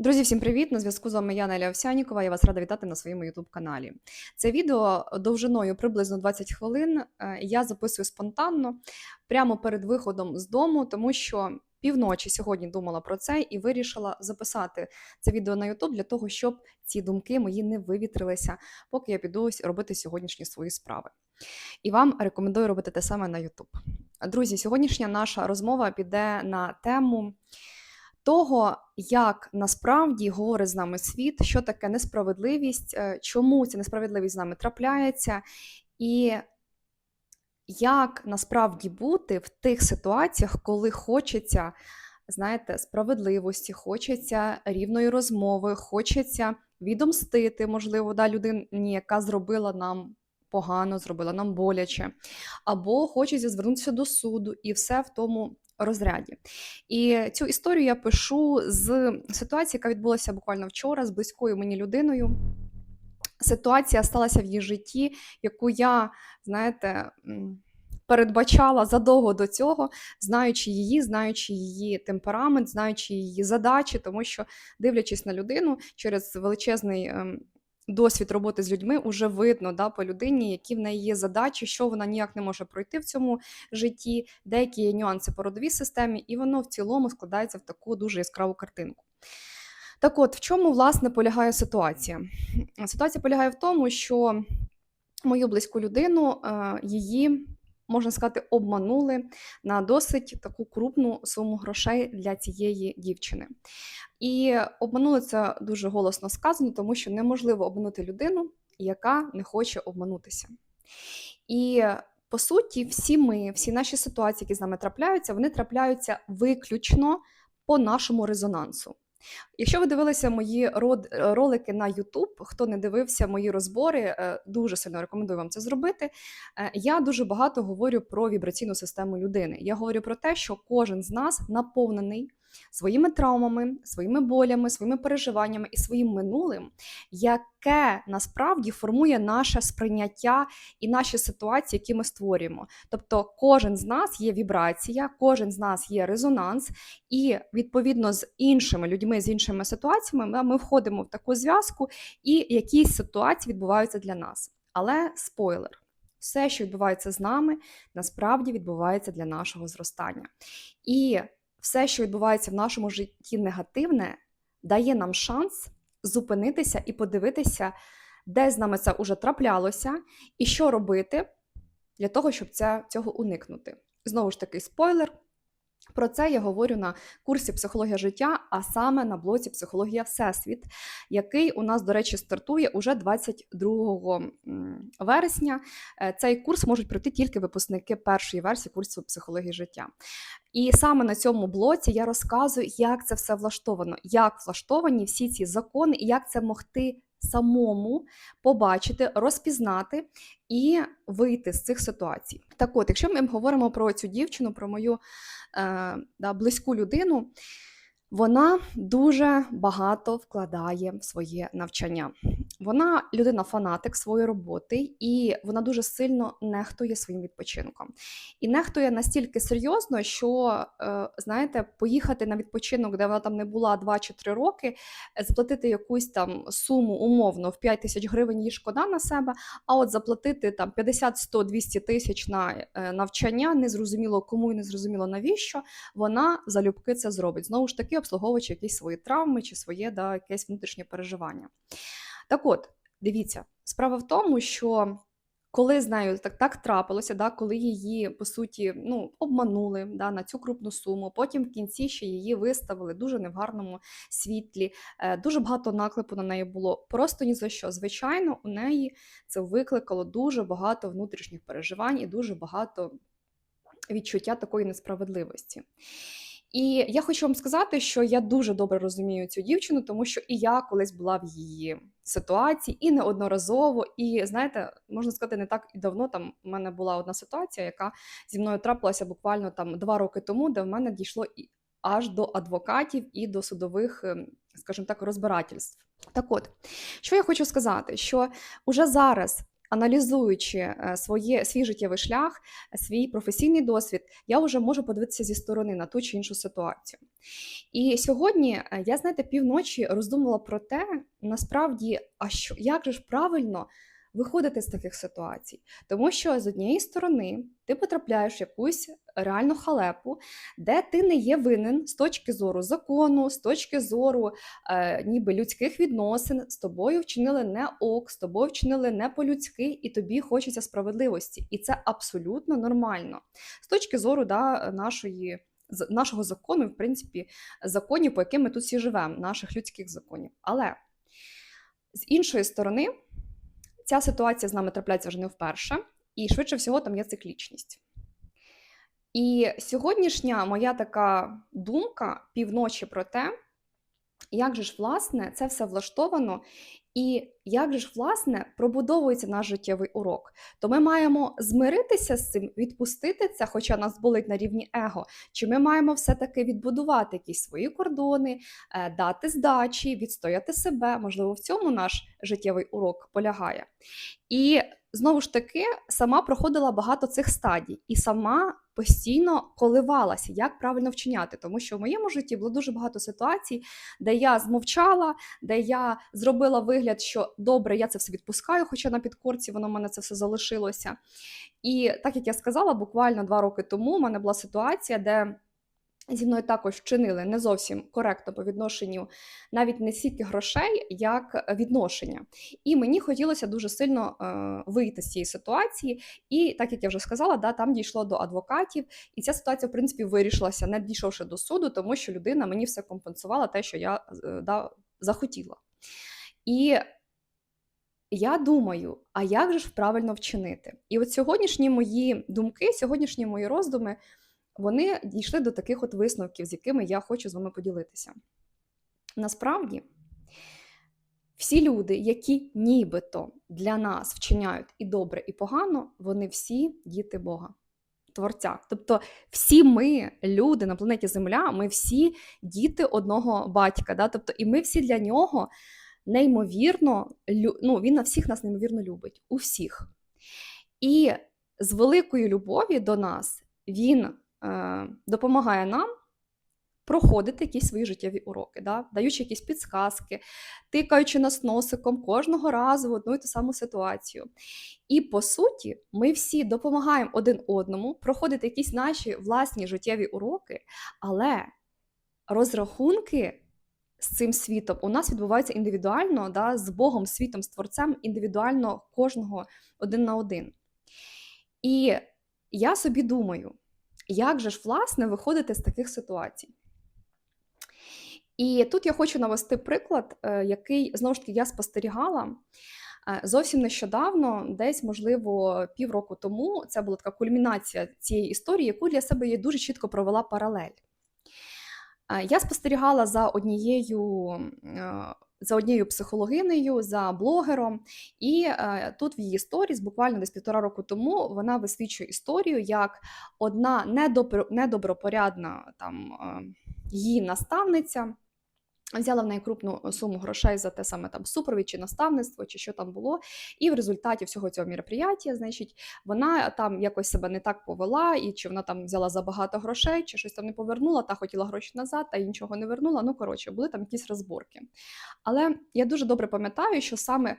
Друзі, всім привіт! На зв'язку з вами я Неля Овсянікова. Я вас рада вітати на своєму youtube каналі. Це відео довжиною приблизно 20 хвилин. е, Я записую спонтанно прямо перед виходом з дому, тому що півночі сьогодні думала про це і вирішила записати це відео на YouTube для того, щоб ці думки мої не вивітрилися, поки я піду робити сьогоднішні свої справи. І вам рекомендую робити те саме на YouTube. Друзі, сьогоднішня наша розмова піде на тему того, як насправді говорить з нами світ, що таке несправедливість, е, чому ця несправедливість з нами трапляється, і як насправді бути в тих ситуаціях, коли хочеться, знаєте, справедливості, хочеться рівної розмови, хочеться відомстити, можливо, да, людині, яка зробила нам погано, зробила нам боляче, або хочеться звернутися до суду, і все в тому розряді. І цю історію я пишу з ситуації, яка відбулася буквально вчора з близькою мені людиною. Ситуація сталася в її житті, яку я, знаєте, передбачала задовго до цього, знаючи її, знаючи її темперамент, знаючи її задачі, тому що, дивлячись на людину через величезний ем, досвід роботи з людьми, уже видно да, по людині, які в неї є задачі, що вона ніяк не може пройти в цьому житті, деякі є нюанси по родовій системі, і воно в цілому складається в таку дуже яскраву картинку. Так от, в чому власне полягає ситуація? Ситуація полягає в тому, що мою близьку людину е, її, можна сказати, обманули на досить таку крупну суму грошей для цієї дівчини. І обманули це дуже голосно сказано, тому що неможливо обманути людину, яка не хоче обманутися. І по суті, всі ми, всі наші ситуації, які з нами трапляються, вони трапляються виключно по нашому резонансу. Якщо ви дивилися мої е, ролики на YouTube, хто не дивився мої розбори, е, дуже сильно рекомендую вам це зробити. Е, Я дуже багато говорю про вібраційну систему людини. Я говорю про те, що кожен з нас наповнений своїми травмами, своїми болями, своїми переживаннями і своїм минулим, яке насправді формує наше сприйняття і наші ситуації, які ми створюємо. Тобто, кожен з нас є вібрація, кожен з нас є резонанс, і відповідно з іншими людьми, з іншими ситуаціями, ми- входимо в таку зв'язку, і якісь ситуації відбуваються для нас. Але спойлер. Все, що відбувається з нами, насправді відбувається для нашого зростання. І все, що відбувається в нашому житті негативне, дає нам шанс зупинитися і подивитися, де з нами це вже траплялося, і що робити для того, щоб це, цього уникнути. Знову ж таки, спойлер. Про це я говорю на курсі психологія життя, а саме на блоці Психологія Всесвіт, який у нас, до речі, стартує уже 22 вересня. Е, Цей курс можуть пройти тільки випускники першої версії курсу психології життя. І саме на цьому блоці я розказую, як це все влаштовано, як влаштовані всі ці закони, і як це могти самому побачити, розпізнати і вийти з цих ситуацій. Так от, якщо ми говоримо про цю дівчину, про мою е, да, близьку людину, вона дуже багато вкладає в своє навчання. Вона людина-фанатик своєї роботи, і вона дуже сильно нехтує своїм відпочинком. І нехтує настільки серйозно, що, е, знаєте, поїхати на відпочинок, де вона там не була 2 чи 3 роки, е, заплатити якусь там суму умовно в 5 тисяч гривень їй шкода на себе, а от заплатити там 50, 100, 200 тисяч на е, навчання, незрозуміло кому і незрозуміло навіщо, вона залюбки це зробить. Знову ж таки, обслуговуючи якісь свої травми чи своє да, якесь внутрішнє переживання. Так от, дивіться, справа в тому, що коли з нею так, так трапилося, да, коли її по суті ну, обманули да, на цю крупну суму, потім в кінці ще її виставили дуже не в гарному світлі, е, дуже багато наклепу на неї було. Просто ні за що. Звичайно, у неї це викликало дуже багато внутрішніх переживань і дуже багато відчуття такої несправедливості. І я хочу вам сказати, що я дуже добре розумію цю дівчину, тому що і я колись була в її ситуації, і неодноразово. І знаєте, можна сказати, не так і давно там у мене була одна ситуація, яка зі мною трапилася буквально там два роки тому, де в мене дійшло і аж до адвокатів і до судових, ем, скажімо так, розбирательств. Так от, що я хочу сказати, що уже зараз аналізуючи е, своє, свій життєвий шлях, свій професійний досвід, я вже можу подивитися зі сторони на ту чи іншу ситуацію. І сьогодні е, я, знаєте, півночі роздумувала про те, насправді, а що як же ж правильно виходити з таких ситуацій. Тому що з однієї сторони ти потрапляєш в якусь реальну халепу, де ти не є винен з точки зору закону, з точки зору е, ніби людських відносин, з тобою вчинили не ок, з тобою вчинили не по-людськи, і тобі хочеться справедливості. І це абсолютно нормально. З точки зору да, нашої. Нашого закону, в принципі, законів, по яким ми тут всі живемо, наших людських законів. Але з іншої сторони, ця ситуація з нами трапляється вже не вперше, і швидше всього там є циклічність. І сьогоднішня моя така думка півночі про те, як же ж власне це все влаштовано, і як же ж власне пробудовується наш життєвий урок. То ми маємо змиритися з цим, відпустити це, хоча нас болить на рівні его, чи ми маємо все-таки відбудувати якісь свої кордони, е, дати здачі, відстояти себе. Можливо, в цьому наш життєвий урок полягає. І знову ж таки, сама проходила багато цих стадій, і сама постійно коливалася, як правильно вчиняти. Тому що в моєму житті було дуже багато ситуацій, де я змовчала, де я зробила вигляд, що добре, я це все відпускаю, хоча на підкорці воно в мене це все залишилося. І так як я сказала, буквально два роки тому в мене була ситуація, де зі мною також вчинили не зовсім коректно по відношенню навіть не стільки грошей, як відношення. І мені хотілося дуже сильно е, вийти з цієї ситуації. І так як я вже сказала, да, там дійшло до адвокатів, і ця ситуація, в принципі, вирішилася, не дійшовши до суду, тому що людина мені все компенсувала те, що я е, да, захотіла. І я думаю, а як же ж правильно вчинити? І от сьогоднішні мої думки, сьогоднішні мої роздуми, вони дійшли до таких от висновків, з якими я хочу з вами поділитися. Насправді, всі люди, які нібито для нас вчиняють і добре, і погано, вони всі діти Бога, Творця. Тобто, всі ми, люди на планеті Земля, ми всі діти одного батька. Да? Тобто, і ми всі для нього неймовірно, ну, він на всіх нас неймовірно любить, у всіх. І з великої любові до нас він допомагає нам проходити якісь свої життєві уроки, да? даючи якісь підсказки, тикаючи нас носиком кожного разу в одну і ту саму ситуацію. І по суті, ми всі допомагаємо один одному проходити якісь наші власні життєві уроки, але розрахунки з цим світом у нас відбуваються індивідуально, да, з Богом, світом, з творцем, індивідуально кожного один на один. І я собі думаю, як же ж власне виходити з таких ситуацій? І тут я хочу навести приклад, е, який знову ж таки я спостерігала е, зовсім нещодавно, десь, можливо, півроку тому. Це була така кульмінація цієї історії, яку для себе я дуже чітко провела паралель. Е, Я спостерігала за однією. е, За однією психологинею, за блогером, і е, тут в її сторіс, буквально десь півтора року тому, вона висвічує історію, як одна недобро, недобропорядна там е, її наставниця взяла в неї крупну суму грошей за те саме там супровід чи наставництво, чи що там було. І в результаті всього цього мероприятия, значить, вона там якось себе не так повела, і чи вона там взяла забагато грошей, чи щось там не повернула, та хотіла гроші назад, та іншого не вернула. Ну, коротше, були там якісь розборки. Але я дуже добре пам'ятаю, що саме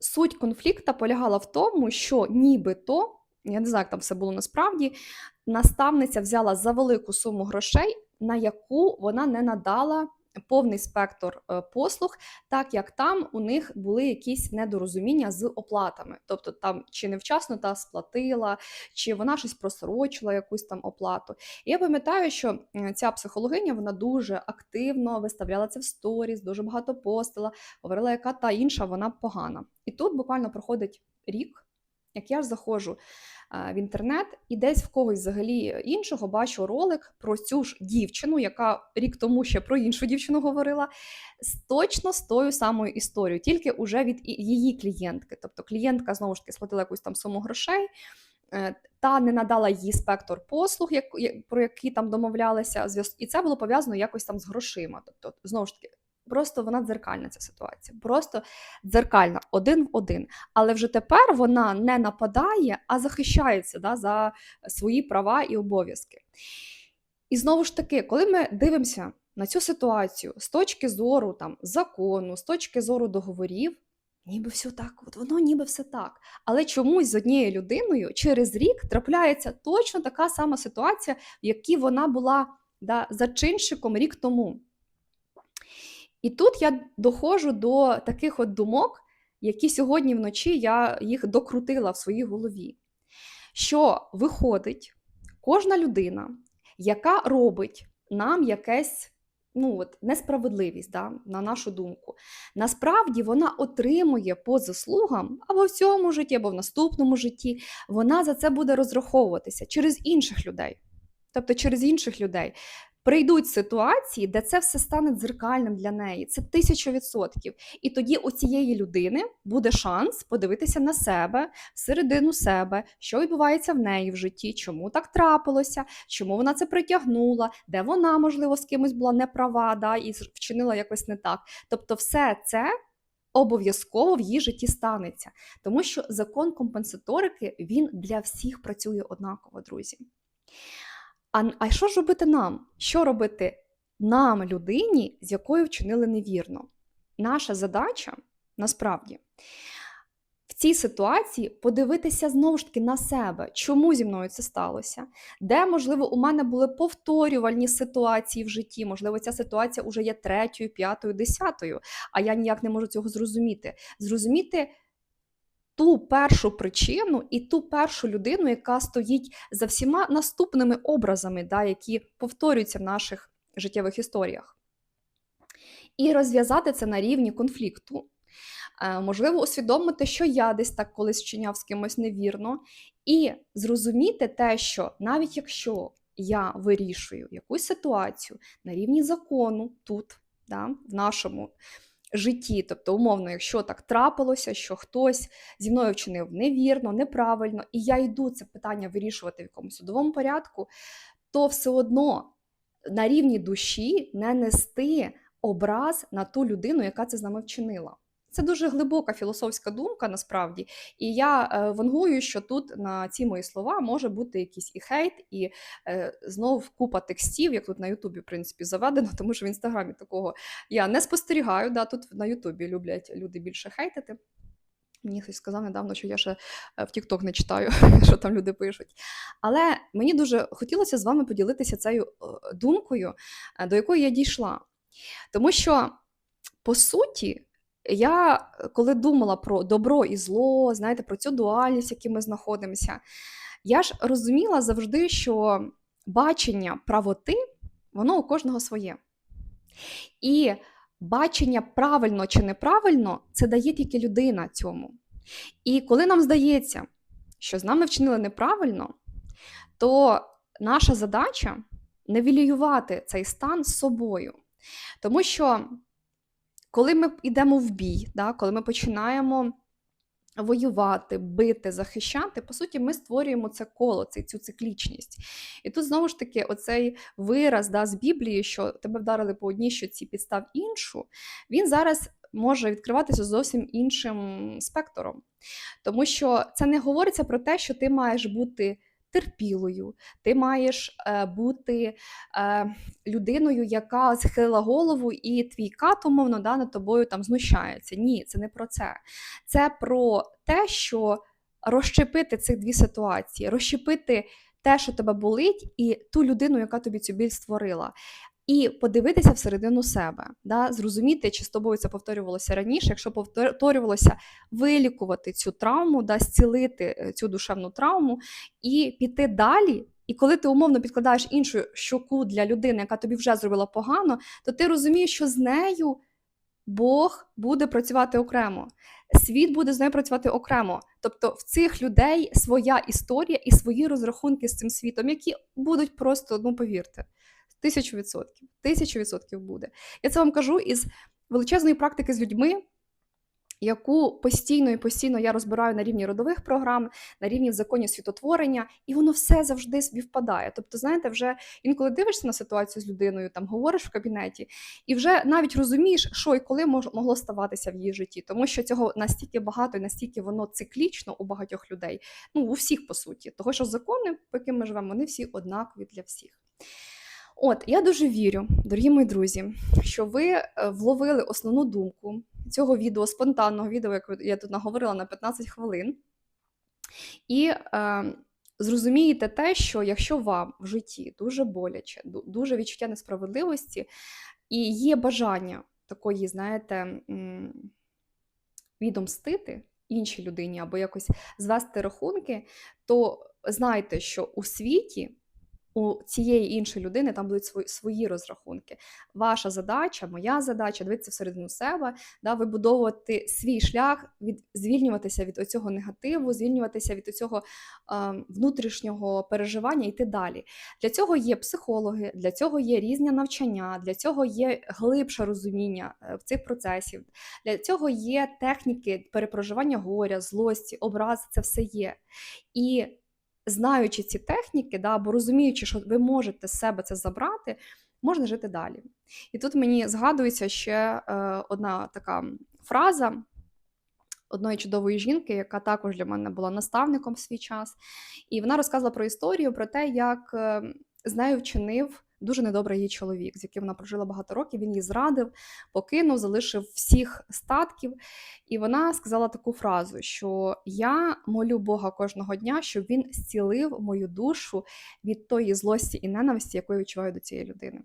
суть конфлікту полягала в тому, що нібито, я не знаю, як там все було насправді, наставниця взяла за велику суму грошей, на яку вона не надала повний спектр е, послуг, так як там у них були якісь недорозуміння з оплатами. Тобто там чи невчасно та сплатила, чи вона щось просрочила якусь там оплату. Я пам'ятаю, що е, ця психологиня вона дуже активно виставляла це в сторіс, дуже багато постила, говорила, яка та інша вона погана. І тут буквально проходить рік, як я ж заходжу в інтернет, і десь в когось взагалі іншого бачу ролик про цю ж дівчину, яка рік тому ще про іншу дівчину говорила, з точно з тою самою історією, тільки уже від її клієнтки. Тобто клієнтка знову ж таки сплатила якусь там суму грошей. е, Та не надала їй спектр послуг, як, про які там домовлялися, і це було пов'язано якось там з грошима. Тобто, знову ж таки, просто вона дзеркальна ця ситуація. Просто дзеркальна, один в один. Але вже тепер вона не нападає, а захищається да, за свої права і обов'язки. І знову ж таки, коли ми дивимося на цю ситуацію з точки зору там, закону, з точки зору договорів, ніби все так, от воно ніби все так. Але чомусь з однією людиною через рік трапляється точно така сама ситуація, в якій вона була да, зачинщиком рік тому. І тут я доходжу до таких от думок, які сьогодні вночі я їх докрутила в своїй голові. Що виходить, кожна людина, яка робить нам якесь ну, от, несправедливість, да, на нашу думку, насправді вона отримує по заслугам або в цьому житті, або в наступному житті, вона за це буде розраховуватися через інших людей. Тобто через інших людей прийдуть ситуації, де це все стане дзеркальним для неї. Це тисяча відсотків. І тоді у цієї людини буде шанс подивитися на себе, всередину себе, що відбувається в неї в житті, чому так трапилося, чому вона це притягнула, де вона, можливо, з кимось була неправа да, і вчинила якось не так. Тобто, все це. Обов'язково в її житті станеться, тому що закон компенсаторики він для всіх працює однаково, друзі. А, а що ж робити нам? Що робити нам, людині, з якою вчинили невірно? Наша задача насправді в цій ситуації подивитися знову ж таки на себе, чому зі мною це сталося, де, можливо, у мене були повторювальні ситуації в житті, можливо, ця ситуація вже є третьою, п'ятою, десятою, а я ніяк не можу цього зрозуміти. Зрозуміти ту першу причину і ту першу людину, яка стоїть за всіма наступними образами, да, які повторюються в наших життєвих історіях. І розв'язати це на рівні конфлікту. Е, можливо, усвідомити, що я десь так колись вчиняв з кимось невірно, і зрозуміти те, що навіть якщо я вирішую якусь ситуацію на рівні закону тут, да, в нашому житті. Тобто, умовно, якщо так трапилося, що хтось зі мною вчинив невірно, неправильно, і я йду це питання вирішувати в якомусь судовому порядку, то все одно на рівні душі не нести образ на ту людину, яка це з нами вчинила. Це дуже глибока філософська думка насправді. І я е, вангую, що тут на ці мої слова може бути якийсь і хейт, і е, знов купа текстів, як тут на Ютубі, в принципі, заведено, тому що в інстаграмі такого я не спостерігаю. Да, Тут на Ютубі люблять люди більше хейтити. Мені хтось сказав недавно, що я ще е, в Тікток не читаю, що там люди пишуть. Але мені дуже хотілося з вами поділитися цією е, думкою, до якої я дійшла. Тому що, по суті, я коли думала про добро і зло, знаєте, про цю дуальність, в якій ми знаходимося, я ж розуміла завжди, що бачення правоти, воно у кожного своє. І бачення правильно чи неправильно це дає тільки людина цьому. І коли нам здається, що з нами вчинили неправильно, то наша задача невілювати цей стан з собою. Тому що коли ми йдемо в бій, да, коли ми починаємо воювати, бити, захищати, по суті, ми створюємо це коло, цю циклічність. І тут знову ж таки, оцей вираз да, з Біблії, що тебе вдарили по одній щоці, підстав іншу, він зараз може відкриватися зовсім іншим спектром. Тому що це не говориться про те, що ти маєш бути терпілою, ти маєш е, бути е, людиною, яка схила голову, і твій кат, умовно, да, над тобою там знущається. Ні, це не про це. Це про те, що розщепити цих дві ситуації, розщепити те, що тебе болить, і ту людину, яка тобі цю біль створила. І подивитися всередину себе, да, зрозуміти, чи з тобою це повторювалося раніше. Якщо повторювалося, вилікувати цю травму, да, зцілити е, цю душевну травму і піти далі. І коли ти умовно підкладаєш іншу щоку для людини, яка тобі вже зробила погано, то ти розумієш, що з нею Бог буде працювати окремо, світ буде з нею працювати окремо. Тобто в цих людей своя історія і свої розрахунки з цим світом, які будуть просто, ну повірте. Тисячу відсотків. Тисячу відсотків буде. Я це вам кажу із величезної практики з людьми, яку постійно і постійно я розбираю на рівні родових програм, на рівні законів світотворення, і воно все завжди співпадає. Тобто, знаєте, вже інколи дивишся на ситуацію з людиною, там говориш в кабінеті, і вже навіть розумієш, що і коли могло ставатися в її житті, тому що цього настільки багато і настільки воно циклічно у багатьох людей, ну у всіх по суті, того що закони, по яким ми живемо, вони всі однакові для всіх. От, я дуже вірю, дорогі мої друзі, що ви е, вловили основну думку цього відео, спонтанного відео, як я тут наговорила на 15 хвилин. І е, зрозумієте те, що якщо вам в житті дуже боляче, дуже відчуття несправедливості, і є бажання такої, знаєте, відомстити іншій людині або якось звести рахунки, то знайте, що у світі у цієї іншої людини там будуть свої свої розрахунки. Ваша задача, моя задача дивитися всередину себе, да, вибудовувати свій шлях, від звільнюватися від оцього негативу, звільнюватися від оцього е, внутрішнього переживання, йти далі. Для цього є психологи, для цього є різні навчання, для цього є глибше розуміння в цих процесів, для цього є техніки перепроживання горя, злості, образ, це все є. І знаючи ці техніки, да, або розуміючи, що ви можете з себе це забрати, можна жити далі. І тут мені згадується ще е, одна така фраза одної чудової жінки, яка також для мене була наставником в свій час. І вона розказала про історію, про те, як е, з нею вчинив дуже недобрий її чоловік, з яким вона прожила багато років. Він її зрадив, покинув, залишив всіх статків. І вона сказала таку фразу: що я молю Бога кожного дня, щоб він зцілив мою душу від тої злості і ненависті, яку я відчуваю до цієї людини.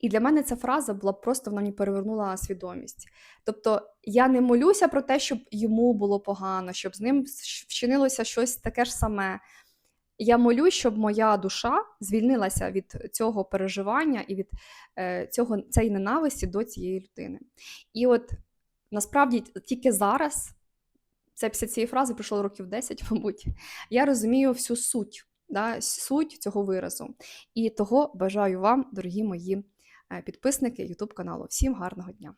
І для мене ця фраза була просто вона мені перевернула свідомість. Тобто я не молюся про те, щоб йому було погано, щоб з ним вчинилося щось таке ж саме. Я молю, щоб моя душа звільнилася від цього переживання і від е, цього цієї ненависті до цієї людини. І от насправді тільки зараз, це після цієї фрази пройшло років 10, мабуть, я розумію всю суть, да, суть цього виразу. І того бажаю вам, дорогі мої е, підписники YouTube каналу. Всім гарного дня!